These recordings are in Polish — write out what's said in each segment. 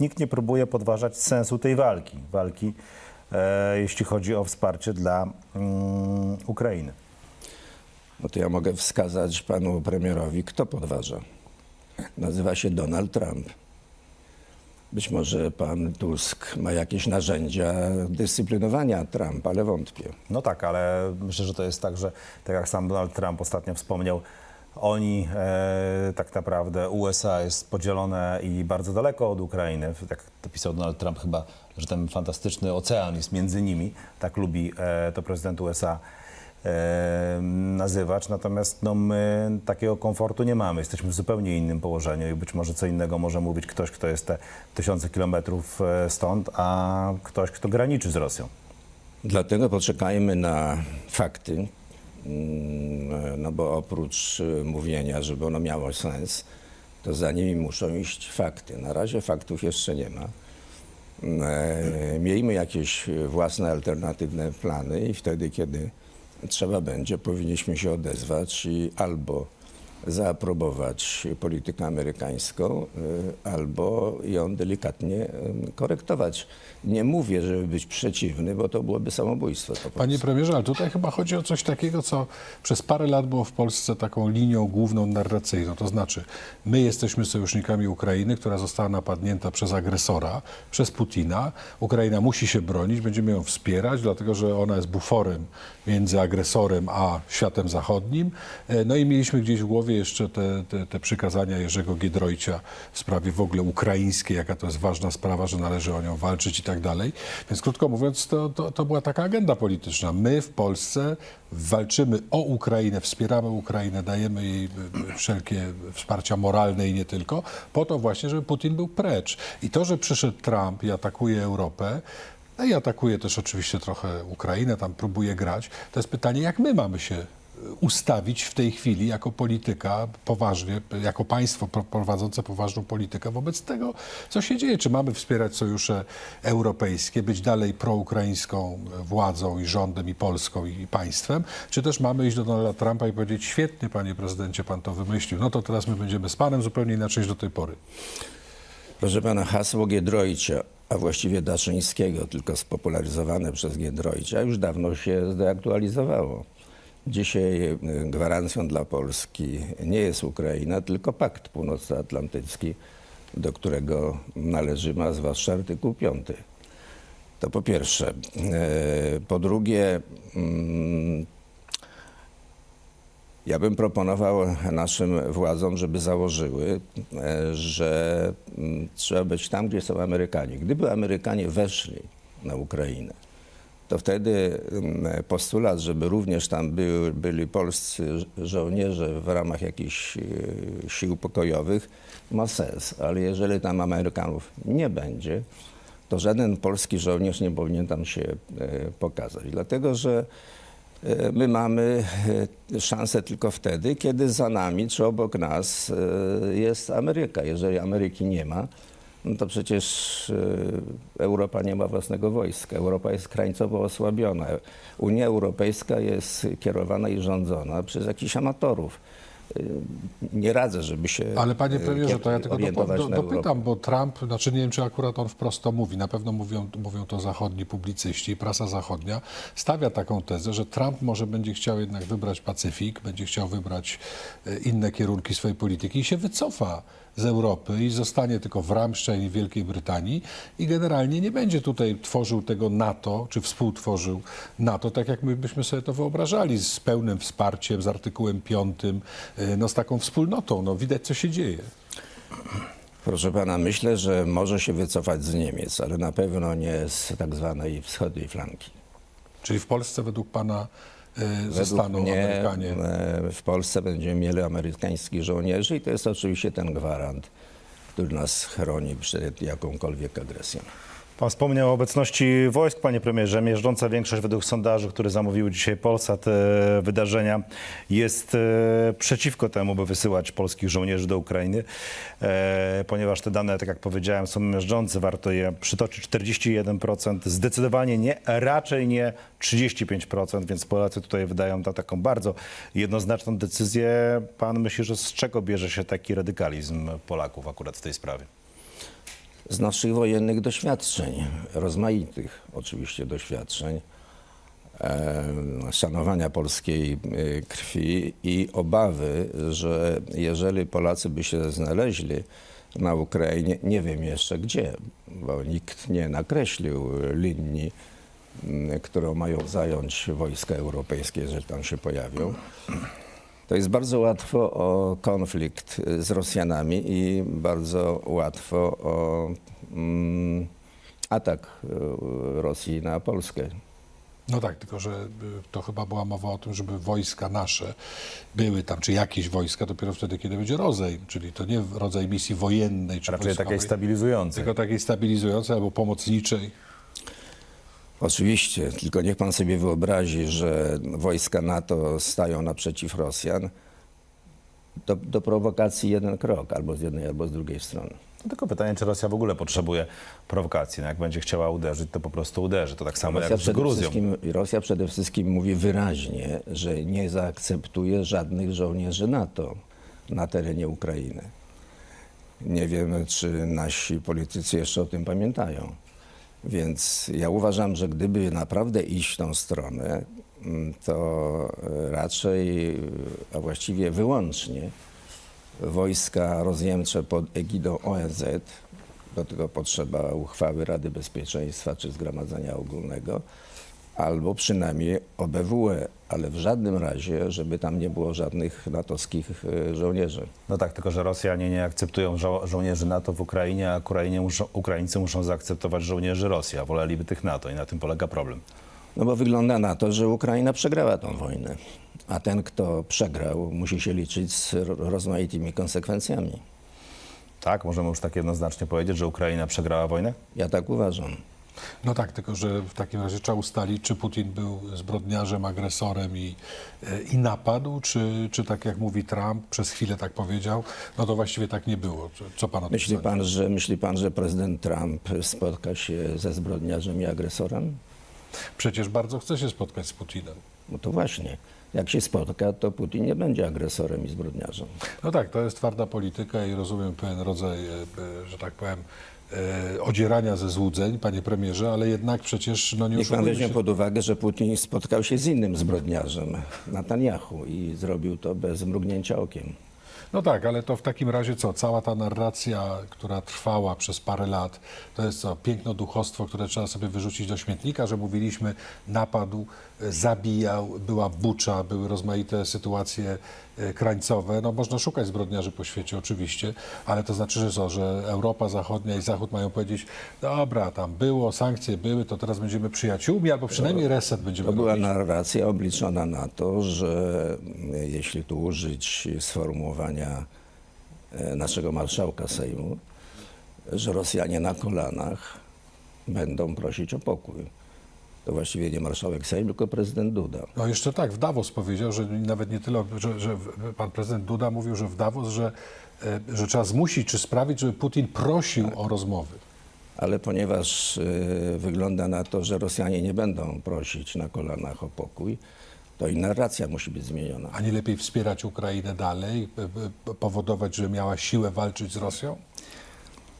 nikt nie próbuje podważać sensu tej walki. Walki, e, jeśli chodzi o wsparcie dla mm, Ukrainy. No to ja mogę wskazać panu premierowi, kto podważa. Nazywa się Donald Trump. Być może pan Tusk ma jakieś narzędzia dyscyplinowania Trumpa, ale wątpię. No tak, ale myślę, że to jest tak, że tak jak sam Donald Trump ostatnio wspomniał, oni e, tak naprawdę USA jest podzielone i bardzo daleko od Ukrainy. Tak to pisał Donald Trump chyba, że ten fantastyczny ocean jest między nimi. Tak lubi e, to prezydent USA e, nazywać. Natomiast no, my takiego komfortu nie mamy. Jesteśmy w zupełnie innym położeniu i być może co innego może mówić ktoś, kto jest te tysiące kilometrów e, stąd, a ktoś, kto graniczy z Rosją. Dlatego poczekajmy na fakty, no bo oprócz y, mówienia, żeby ono miało sens, to za nimi muszą iść fakty. Na razie faktów jeszcze nie ma. E, Miejmy jakieś własne alternatywne plany i wtedy, kiedy trzeba będzie, powinniśmy się odezwać i albo zaaprobować politykę amerykańską, y, albo ją delikatnie korektować. Nie mówię, żeby być przeciwny, bo to byłoby samobójstwo. Panie premierze, ale tutaj chyba chodzi o coś takiego, co przez parę lat było w Polsce taką linią główną narracyjną. To znaczy, my jesteśmy sojusznikami Ukrainy, która została napadnięta przez agresora, przez Putina. Ukraina musi się bronić, będziemy ją wspierać, dlatego że ona jest buforem między agresorem a światem zachodnim. E, No i mieliśmy gdzieś w głowie jeszcze te, te, te przykazania Jerzego Giedroycia w sprawie w ogóle ukraińskiej, jaka to jest ważna sprawa, że należy o nią walczyć i tak dalej. Więc krótko mówiąc, to, to, to była taka agenda polityczna. My w Polsce walczymy o Ukrainę, wspieramy Ukrainę, dajemy jej wszelkie wsparcia moralne i nie tylko, po to właśnie, żeby Putin był precz. I to, że przyszedł Trump i atakuje Europę, no i atakuje też oczywiście trochę Ukrainę, tam próbuje grać. To jest pytanie, jak my mamy się ustawić w tej chwili jako polityka poważnie, jako państwo pro- prowadzące poważną politykę wobec tego, co się dzieje. Czy mamy wspierać sojusze europejskie, być dalej proukraińską władzą i rządem, i Polską, i państwem, czy też mamy iść do Donalda Trumpa i powiedzieć, świetnie, panie prezydencie, pan to wymyślił, no to teraz my będziemy z panem zupełnie inaczej niż do tej pory. Proszę pana, hasło Giedroycia, a właściwie Daszyńskiego, tylko spopularyzowane przez Giedroycia, już dawno się zdeaktualizowało. Dzisiaj y, gwarancją dla Polski nie jest Ukraina, tylko Pakt Północnoatlantycki, do którego należymy, a zwłaszcza artykuł 5. To po pierwsze. E, Po drugie, mm, ja bym proponował naszym władzom, żeby założyły, e, że mm, trzeba być tam, gdzie są Amerykanie. Gdyby Amerykanie weszli na Ukrainę, to wtedy mm, postulat, żeby również tam były, byli polscy żołnierze w ramach jakichś e, sił pokojowych, ma sens. Ale jeżeli tam Amerykanów nie będzie, to żaden polski żołnierz nie powinien tam się e, pokazać. Dlatego, że e, my mamy e, szansę tylko wtedy, kiedy za nami czy obok nas jest Ameryka. Jeżeli Ameryki nie ma, no to przecież e, Europa nie ma własnego wojska. Europa jest krańcowo osłabiona. Unia Europejska jest kierowana i rządzona przez jakichś amatorów. E, Nie radzę, żeby się Ale panie e, premierze, to ja tylko orientować do, dopytam, bo Trump, znaczy nie wiem, czy akurat on wprost to mówi, na pewno mówią, mówią to zachodni publicyści i prasa zachodnia, stawia taką tezę, że Trump może będzie chciał jednak wybrać Pacyfik, będzie chciał wybrać inne kierunki swojej polityki i się wycofa z Europy i zostanie tylko w Ramstein i Wielkiej Brytanii i generalnie nie będzie tutaj tworzył tego NATO, czy współtworzył NATO, tak jak my byśmy sobie to wyobrażali, z pełnym wsparciem, z artykułem 5, no z taką wspólnotą. No widać, co się dzieje. Proszę pana, myślę, że może się wycofać z Niemiec, ale na pewno nie z tak zwanej wschodniej flanki. Czyli w Polsce według pana e, zostaną mnie Amerykanie. e, w Polsce będziemy mieli amerykańskich żołnierzy i to jest oczywiście ten gwarant, który nas chroni przed jakąkolwiek agresją. Pan wspomniał o obecności wojsk, panie premierze. Miażdżąca większość według sondażu, które zamówiły dzisiaj Polsat, e, wydarzenia jest e, przeciwko temu, by wysyłać polskich żołnierzy do Ukrainy, e, ponieważ te dane, tak jak powiedziałem, są miażdżące. Warto je przytoczyć. 41%, zdecydowanie nie, raczej nie 35%, więc Polacy tutaj wydają ta, taką bardzo jednoznaczną decyzję. Pan myśli, że z czego bierze się taki radykalizm Polaków akurat w tej sprawie? Z naszych wojennych doświadczeń, rozmaitych oczywiście doświadczeń, szanowania polskiej e, krwi i obawy, że jeżeli Polacy by się znaleźli na Ukrainie, nie wiem jeszcze gdzie, bo nikt nie nakreślił linii, którą mają zająć wojska europejskie, jeżeli tam się pojawią. To jest bardzo łatwo o konflikt z Rosjanami i bardzo łatwo o mm, atak e, Rosji na Polskę. No tak, tylko że y, to chyba była mowa o tym, żeby wojska nasze były tam, czy jakieś wojska, dopiero wtedy, kiedy będzie rozejm, czyli to nie rodzaj misji wojennej, czy Raczej takiej stabilizującej. tylko takiej stabilizującej albo pomocniczej. Oczywiście, tylko niech pan sobie wyobrazi, że wojska NATO stają naprzeciw Rosjan. Do, do prowokacji jeden krok, albo z jednej, albo z drugiej strony. No tylko pytanie, czy Rosja w ogóle potrzebuje prowokacji. No jak będzie chciała uderzyć, to po prostu uderzy. To tak samo Rosja jak z Gruzją. Rosja przede wszystkim mówi wyraźnie, że nie zaakceptuje żadnych żołnierzy NATO na terenie Ukrainy. Nie wiem, czy nasi politycy jeszcze o tym pamiętają. Więc ja uważam, że gdyby naprawdę iść w tą stronę, mm, to e, raczej, a właściwie wyłącznie wojska rozjemcze pod egidą ONZ, do tego potrzeba uchwały Rady Bezpieczeństwa czy Zgromadzenia Ogólnego, albo przynajmniej OBWE, ale w żadnym razie, żeby tam nie było żadnych natowskich e, żołnierzy. No tak, tylko że Rosjanie nie akceptują żo- żołnierzy NATO w Ukrainie, a Ukrainie muszą, Ukraińcy muszą zaakceptować żołnierzy Rosji, a woleliby tych NATO i na tym polega problem. No bo wygląda na to, że Ukraina przegrała tą wojnę, a ten, kto przegrał, musi się liczyć z ro- rozmaitymi konsekwencjami. Tak, możemy już tak jednoznacznie powiedzieć, że Ukraina przegrała wojnę? Ja tak uważam. No tak, tylko że w takim razie trzeba ustalić, czy Putin był zbrodniarzem, agresorem i, e, i napadł, czy, czy tak jak mówi Trump, przez chwilę tak powiedział, no to właściwie tak nie było. Co- pan o tym Myśli pan, że, myśli pan, że prezydent Trump spotka się ze zbrodniarzem i agresorem? Przecież bardzo chce się spotkać z Putinem. No to właśnie. Jak się spotka, to Putin nie będzie agresorem i zbrodniarzem. No tak, to jest twarda polityka i rozumiem pewien rodzaj, e, e, że tak powiem, odzierania ze złudzeń, panie premierze, ale jednak przecież, no nie Niech pan weźmie się. pod uwagę, że Putin spotkał się z innym zbrodniarzem, Netanyahu, i zrobił to bez mrugnięcia okiem. No tak, ale to w takim razie co? Cała ta narracja, która trwała przez parę lat, to jest co? Piękno duchostwo, które trzeba sobie wyrzucić do śmietnika, że mówiliśmy, napadł, e, zabijał, była bucza, były rozmaite sytuacje e, krańcowe. No można szukać zbrodniarzy po świecie oczywiście, ale to znaczy, że co? Że Europa Zachodnia i Zachód mają powiedzieć, dobra, tam było, sankcje były, to teraz będziemy przyjaciółmi, albo przynajmniej reset będziemy To była robić. narracja obliczona na to, że mm, jeśli tu użyć sformułowania e, naszego marszałka Sejmu, że Rosjanie na kolanach będą prosić o pokój. To właściwie nie marszałek Sejmu, tylko prezydent Duda. No jeszcze tak, w Davos powiedział, że nawet nie tyle, że, że pan prezydent Duda mówił, że w Davos, że, e, że trzeba zmusić czy sprawić, żeby Putin prosił o rozmowy. Ale ponieważ e, wygląda na to, że Rosjanie nie będą prosić na kolanach o pokój, to i narracja musi być zmieniona. A nie lepiej wspierać Ukrainę dalej, p- powodować, żeby miała siłę walczyć z Rosją?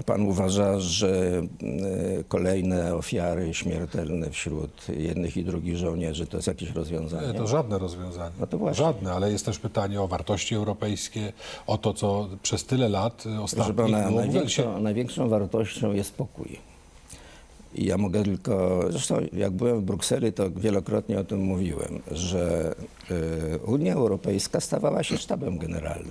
A pan uważa, że e, kolejne ofiary śmiertelne wśród jednych i drugich żołnierzy to jest jakieś Nie, rozwiązanie? to żadne rozwiązanie. No to właśnie. Żadne, ale jest też pytanie o wartości europejskie, o to, co przez tyle lat e, Proszę ostatnich pana, było. Mówiąc się, największą, największą wartością jest pokój. I ja mogę tylko, zresztą jak byłem w Brukseli, to wielokrotnie o tym mówiłem, że y, Unia Europejska stawała się sztabem generalnym.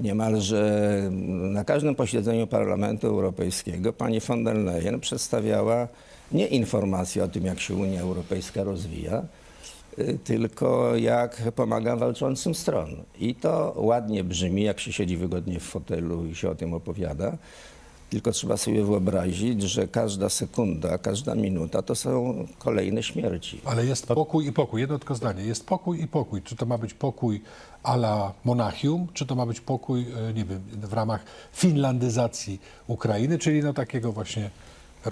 Niemalże na każdym posiedzeniu Parlamentu Europejskiego pani von der Leyen przedstawiała nie informacje o tym, jak się Unia Europejska rozwija, y, tylko jak pomaga walczącym stron. I to ładnie brzmi, jak się siedzi wygodnie w fotelu i się o tym opowiada. Tylko trzeba sobie wyobrazić, że każda sekunda, każda minuta to są kolejne śmierci. Ale jest pokój i pokój. Jedno tylko zdanie. Jest pokój i pokój. Czy to ma być pokój a la Monachium, czy to ma być pokój, e, nie wiem, w ramach finlandyzacji Ukrainy, czyli no takiego właśnie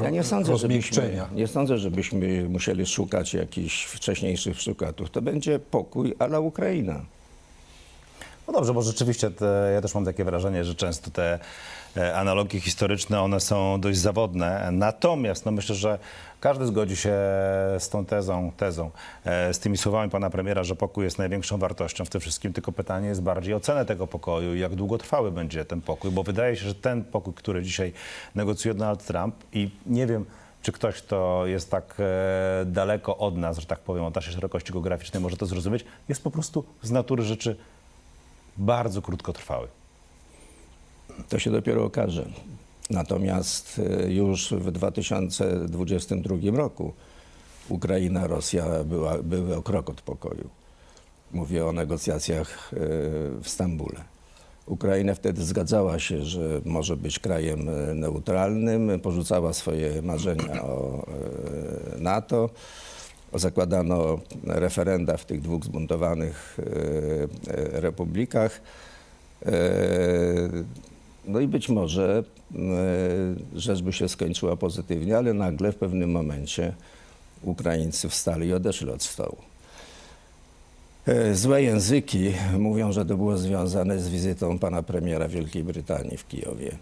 Ja nie sądzę, żebyśmy, nie sądzę, żebyśmy musieli szukać jakichś wcześniejszych przykładów. To będzie pokój ala Ukraina. No dobrze, bo rzeczywiście te, ja też mam takie wrażenie, że często te e, analogie historyczne, one są dość zawodne. Natomiast no myślę, że każdy zgodzi się z tą tezą, tezą, e, z tymi słowami pana premiera, że pokój jest największą wartością w tym wszystkim, tylko pytanie jest bardziej o cenę tego pokoju i jak długotrwały będzie ten pokój, bo wydaje się, że ten pokój, który dzisiaj negocjuje Donald Trump i nie wiem, czy ktoś, kto jest tak e, daleko od nas, że tak powiem, o naszej szerokości geograficznej może to zrozumieć, jest po prostu z natury rzeczy bardzo krótkotrwały. To się dopiero okaże. Natomiast e, już w 2022 roku Ukraina, Rosja była, były o krok od pokoju. Mówię o negocjacjach e, w Stambule. Ukraina wtedy zgadzała się, że może być krajem e, neutralnym, porzucała swoje marzenia o NATO. Zakładano referenda w tych dwóch zbuntowanych e, e, republikach. E, No i być może rzecz by się skończyła pozytywnie, ale nagle w pewnym momencie Ukraińcy wstali i odeszli od stołu. Złe języki mówią, że to było związane z wizytą pana premiera Wielkiej Brytanii w Kijowie,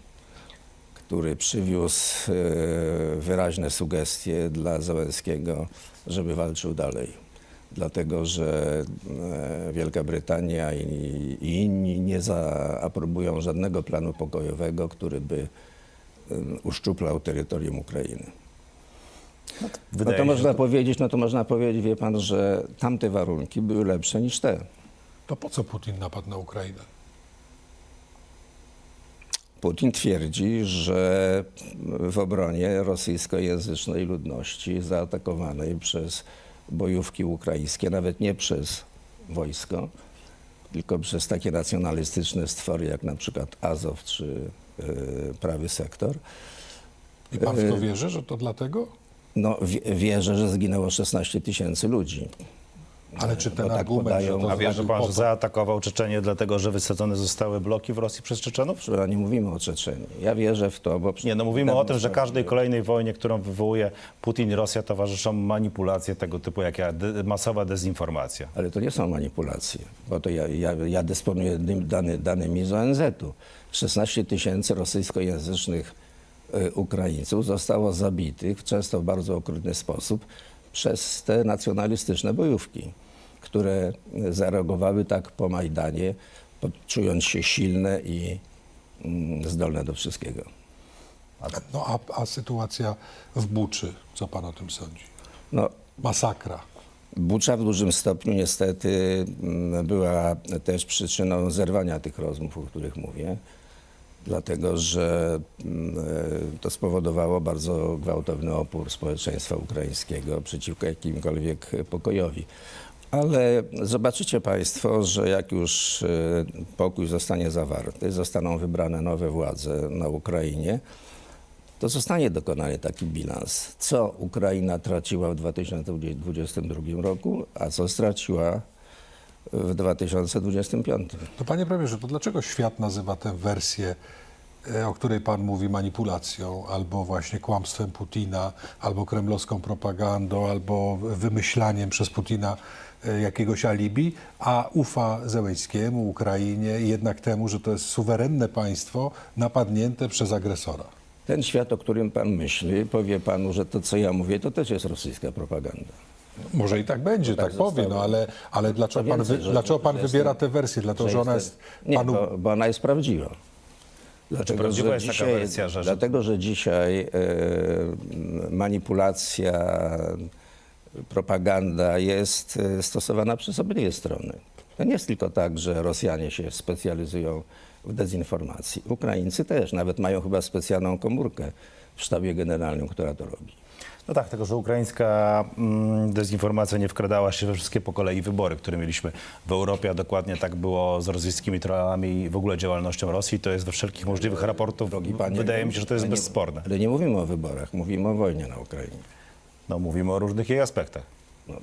który przywiózł e, wyraźne sugestie dla Zełenskiego, żeby walczył dalej. Dlatego, że e, Wielka Brytania i, inni nie zaaprobują żadnego planu pokojowego, który by uszczuplał terytorium Ukrainy. No to można to- powiedzieć, no to można powiedzieć, wie pan, że tamte warunki były lepsze niż te. To po co Putin napadł na Ukrainę? Putin twierdzi, że w obronie rosyjskojęzycznej ludności zaatakowanej przez bojówki ukraińskie, nawet nie przez wojsko, tylko przez takie nacjonalistyczne stwory jak na przykład Azow czy e, Prawy Sektor, I pan w E, to wierzy, że to dlatego? no wie- wierzę, że zginęło 16 tysięcy ludzi. Ale czy ten Bo tak argument, podają- że to A wierzy zrobił pan, że zaatakował Czeczenię dlatego, że wysadzone zostały bloki w Rosji przez Czeczenów? Pana, nie mówimy o Czeczeniu. Ja wierzę w to, bo... Nie, no mówimy o tym, że każdej kolejnej wojnie, którą wywołuje Putin i Rosja, towarzyszą manipulacje tego typu, jak ja, de, masowa dezinformacja. Ale to nie są manipulacje, bo to ja, ja, ja dysponuję dany, danymi z ONZ-u. 16 tysięcy rosyjskojęzycznych y, Ukraińców zostało zabitych, często w bardzo okrutny sposób, przez te nacjonalistyczne bojówki, które zareagowały tak po Majdanie, czując się silne i mm, zdolne do wszystkiego. No a, a sytuacja w Buczy, co pan o tym sądzi? No, Masakra. Bucza w dużym stopniu niestety mm, była też przyczyną zerwania tych rozmów, o których mówię, dlatego że mm, e, to spowodowało bardzo gwałtowny opór społeczeństwa ukraińskiego przeciwko jakimkolwiek pokojowi. Ale zobaczycie Państwo, że jak już e, pokój zostanie zawarty, zostaną wybrane nowe władze na Ukrainie, to zostanie dokonany taki bilans. Co Ukraina traciła w 2022 roku, a co straciła w 2025. To panie premierze, to dlaczego świat nazywa tę wersję, e, o której pan mówi, manipulacją, albo właśnie kłamstwem Putina, albo kremlowską propagandą, albo wymyślaniem przez Putina e, jakiegoś alibi, a ufa Zełęckiemu, Ukrainie i jednak temu, że to jest suwerenne państwo napadnięte przez agresora? Ten świat, o którym pan myśli, powie panu, że to, co ja mówię, to też jest rosyjska propaganda. Może i tak będzie, tak, tak powie, no ale, ale dlaczego, pan, więcej, wy, że- dlaczego pan że wybiera jestem- tę wersję? Dlatego, że ona jest Nie, panu... bo, bo ona jest prawdziwa. Dlatego, prawdziwa że jest taka dzisiaj, wersja, że- dlatego, że dzisiaj e, manipulacja, propaganda jest e, stosowana przez obydwie strony. To nie jest tylko tak, że Rosjanie się specjalizują w dezinformacji. Ukraińcy też, nawet mają chyba specjalną komórkę w sztabie generalnym, która to robi. No tak, tylko że ukraińska mm, dezinformacja nie wkradała się we wszystkie po kolei wybory, które mieliśmy w Europie, a dokładnie tak było z rosyjskimi trollami i w ogóle działalnością Rosji. To jest we wszelkich możliwych raportów. Panie, Wydaje mi się, że to jest ale nie- bezsporne. Ale nie mówimy o wyborach, mówimy o wojnie na Ukrainie. No, mówimy o różnych jej aspektach. No,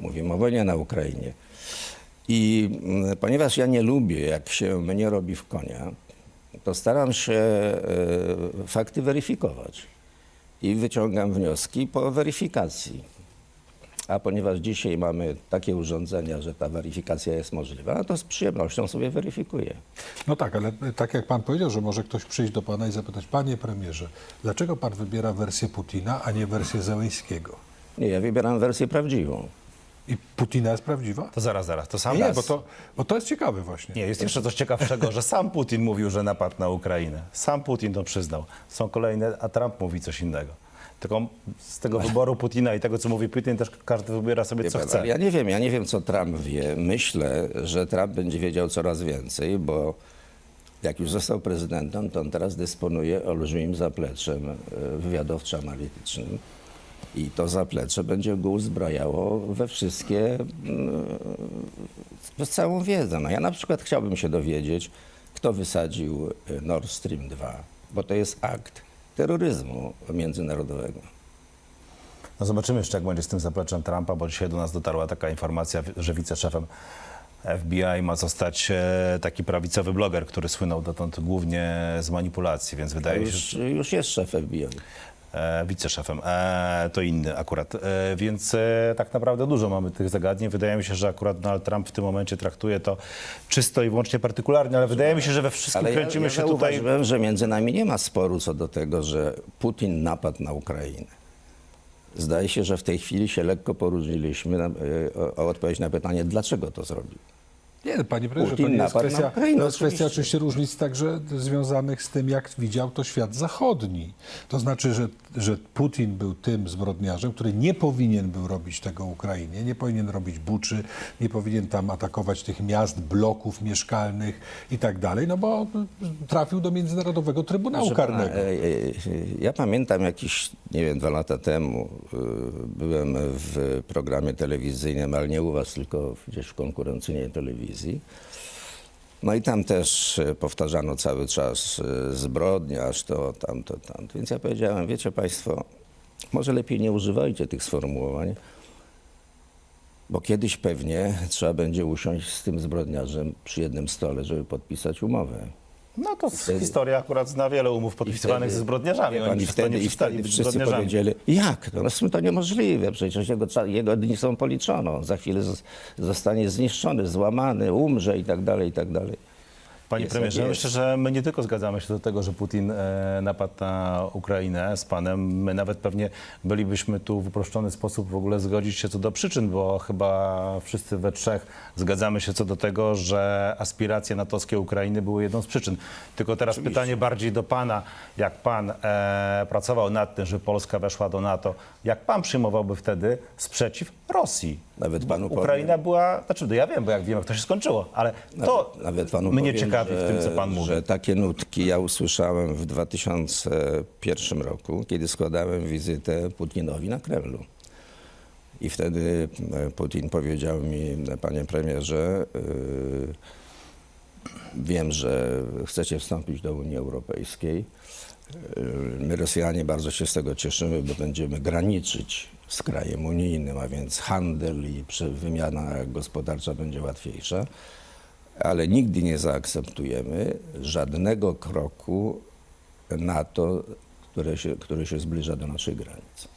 mówimy o wojnie na Ukrainie. I mm, ponieważ ja nie lubię, jak się mnie robi w konia, to staram się e, fakty weryfikować. I wyciągam wnioski po weryfikacji. A ponieważ dzisiaj mamy takie urządzenia, że ta weryfikacja jest możliwa, no to z przyjemnością sobie weryfikuję. No tak, ale tak jak pan powiedział, że może ktoś przyjść do pana i zapytać, panie premierze, dlaczego pan wybiera wersję Putina, a nie wersję Zełęńskiego? Nie, ja wybieram wersję prawdziwą. I Putina jest prawdziwa? To zaraz, zaraz, to sam Nie, raz. bo to, bo to jest ciekawe właśnie. Nie, jest jeszcze coś ciekawszego, że sam Putin mówił, że napadł na Ukrainę. Sam Putin to przyznał. Są kolejne, a Trump mówi coś innego. Tylko z tego wyboru Putina i tego, co mówi Putin, też każdy wybiera sobie, Wie co pan, chce. ale Ja nie wiem, ja nie wiem, co Trump wie. Myślę, że Trump będzie wiedział coraz więcej, bo jak już został prezydentem, to on teraz dysponuje olbrzymim zapleczem e, wywiadowczo-analitycznym. I to zaplecze będzie go uzbrajało we wszystkie, mm, w całą wiedzę. No ja na przykład chciałbym się dowiedzieć, kto wysadził e, Nord Stream 2, bo to jest akt terroryzmu międzynarodowego. No zobaczymy jeszcze, jak będzie z tym zapleczem Trumpa, bo dzisiaj do nas dotarła taka informacja, że wiceszefem FBI ma zostać e, taki prawicowy bloger, który słynął dotąd głównie z manipulacji, więc wydaje się, Już, już jest szef FBI. E, wiceszefem. E, to inny akurat. E, więc e, tak naprawdę dużo mamy tych zagadnień. Wydaje mi się, że akurat Donald Trump w tym momencie traktuje to czysto i wyłącznie partykularnie, ale wydaje mi się, że we wszystkim Ale ja, kręcimy ja się tutaj. zauważyłem, że między nami nie ma sporu co do tego, że Putin napadł na Ukrainę. Zdaje się, że w tej chwili się lekko poróżniliśmy na, o, o odpowiedź na pytanie, dlaczego to zrobił. Nie, panie premierze, to Putin nie jest napadł na kwestia, Ukrainę, to jest kwestia oczywiście. oczywiście różnic także związanych z tym, jak widział to świat zachodni. To znaczy, że, że Putin był tym zbrodniarzem, który nie powinien był robić tego Ukrainie, nie powinien robić buczy, nie powinien tam atakować tych miast, bloków mieszkalnych i tak dalej, no bo trafił do Międzynarodowego Trybunału Proszę pana, Karnego. e, e, Ja pamiętam jakiś, nie wiem, dwa lata temu e, byłem w programie telewizyjnym, ale nie u was, tylko gdzieś w konkurencyjnej telewizji. No i tam też e, powtarzano cały czas e, zbrodniarz, to, tamto, tamto. Więc ja powiedziałem, wiecie państwo, może lepiej nie używajcie tych sformułowań, bo kiedyś pewnie trzeba będzie usiąść z tym zbrodniarzem przy jednym stole, żeby podpisać umowę. No to historia akurat zna wiele umów podpisywanych ze zbrodniarzami. Pan, Oni to nie wtedy, i wtedy być wszyscy powiedzieli, jak to? No, to niemożliwe, przecież jego, jego dni są policzone. On za chwilę zostanie zniszczony, złamany, umrze i tak dalej, i tak dalej. Panie Jest, premierze, jak myślę, że my nie tylko zgadzamy się do tego, że Putin e, napadł na Ukrainę z panem. My nawet pewnie bylibyśmy tu w uproszczony sposób w ogóle zgodzić się co do przyczyn, bo chyba wszyscy we trzech zgadzamy się co do tego, że aspiracje natowskie Ukrainy były jedną z przyczyn. Tylko teraz pytanie bardziej do pana. Jak pan e, pracował nad tym, że Polska weszła do NATO, jak pan przyjmowałby wtedy sprzeciw Rosji? Nawet panu powiem- Ukraina była, znaczy no ja wiem, bo jak wiem, jak to się skończyło, ale to Nawet, nawet panu mnie powiem, ciekawi w tym, co pan że, mówi. Że takie nutki ja usłyszałem w 2001 roku, kiedy składałem wizytę Putinowi na Kremlu. I wtedy e, Putin powiedział mi, panie premierze, yy, wiem, że chcecie wstąpić do Unii Europejskiej. My Rosjanie bardzo się z tego cieszymy, bo będziemy graniczyć z krajem unijnym, a więc handel i wymiana gospodarcza będzie łatwiejsza ale nigdy nie zaakceptujemy żadnego kroku NATO, które się, który się zbliża do naszych granic.